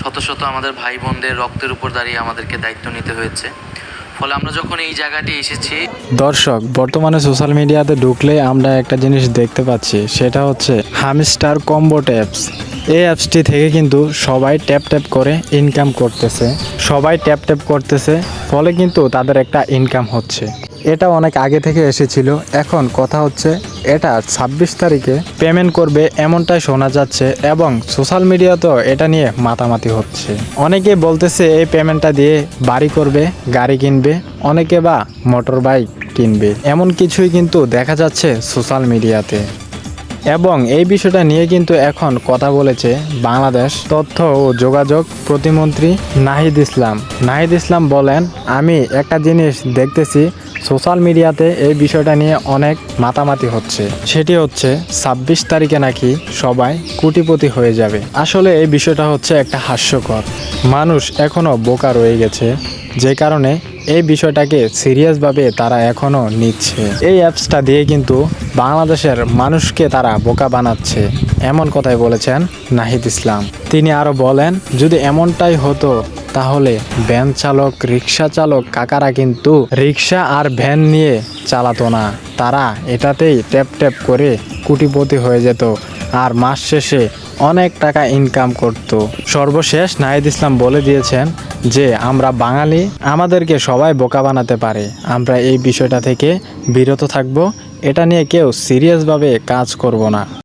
শত শত আমাদের ভাই বোনদের রক্তের উপর দাঁড়িয়ে আমাদেরকে দায়িত্ব নিতে হয়েছে। ফলে আমরা যখন এই জায়গাটি এসেছি, দর্শক, বর্তমানে সোশ্যাল মিডিয়াতে ঢুকলে আমরা একটা জিনিস দেখতে পাচ্ছি, সেটা হচ্ছে হামস্টার কম্বোট অ্যাপস এই অ্যাপসটি থেকে কিন্তু সবাই ট্যাপ ট্যাপ করে ইনকাম করতেছে। সবাই ট্যাপ ট্যাপ করতেছে, ফলে কিন্তু তাদের একটা ইনকাম হচ্ছে। এটা অনেক আগে থেকে এসেছিল। এখন কথা হচ্ছে, এটা ছাব্বিশ তারিখে পেমেন্ট করবে এমনটাই শোনা যাচ্ছে এবং সোশ্যাল মিডিয়াতেও এটা নিয়ে মাতামাতি হচ্ছে। অনেকে বলতেছে এই পেমেন্টটা দিয়ে বাড়ি করবে, গাড়ি কিনবে, অনেকে বা মোটর বাইক কিনবে। এমন কিছুই কিন্তু দেখা যাচ্ছে সোশ্যাল মিডিয়াতে এবং এই বিষয়টা নিয়ে কিন্তু এখন কথা বলেছে বাংলাদেশ তথ্য ও যোগাযোগ প্রতিমন্ত্রী নাহিদ ইসলাম। নাহিদ ইসলাম বলেন, আমি একটা জিনিস দেখতেছি, সোশ্যাল মিডিয়াতে এই বিষয়টা নিয়ে অনেক মাতামাতি হচ্ছে। সেটি হচ্ছে ছাব্বিশ তারিখে নাকি সবাই কোটিপতি হয়ে যাবে। আসলে এই বিষয়টা হচ্ছে একটা হাস্যকর। মানুষ এখনও বোকা রয়ে গেছে, যে কারণে এই বিষয়টাকে সিরিয়াসভাবে তারা এখনও নিচ্ছে। এই অ্যাপসটা দিয়ে কিন্তু বাংলাদেশের মানুষকে তারা বোকা বানাচ্ছে, এমন কথাই বলেছেন নাহিদ ইসলাম। তিনি আরও বলেন, যদি এমনটাই হতো, তাহলে ভ্যান চালক রিক্সা চালক কাকারা কিন্তু রিক্সা আর ভ্যান নিয়ে চালাতো না। তারা এটাতেই ট্যাপ ট্যাপ করে কুটিপতি হয়ে যেত আর মাস শেষে অনেক টাকা ইনকাম করত। সর্বশেষ নাহিদ ইসলাম বলে দিয়েছেন যে আমরা বাঙালি, আমাদেরকে সবাই বোকা বানাতে পারে। আমরা এই বিষয়টা থেকে বিরত থাকব। এটা নিয়ে কেউ সিরিয়াসভাবে কাজ করব না।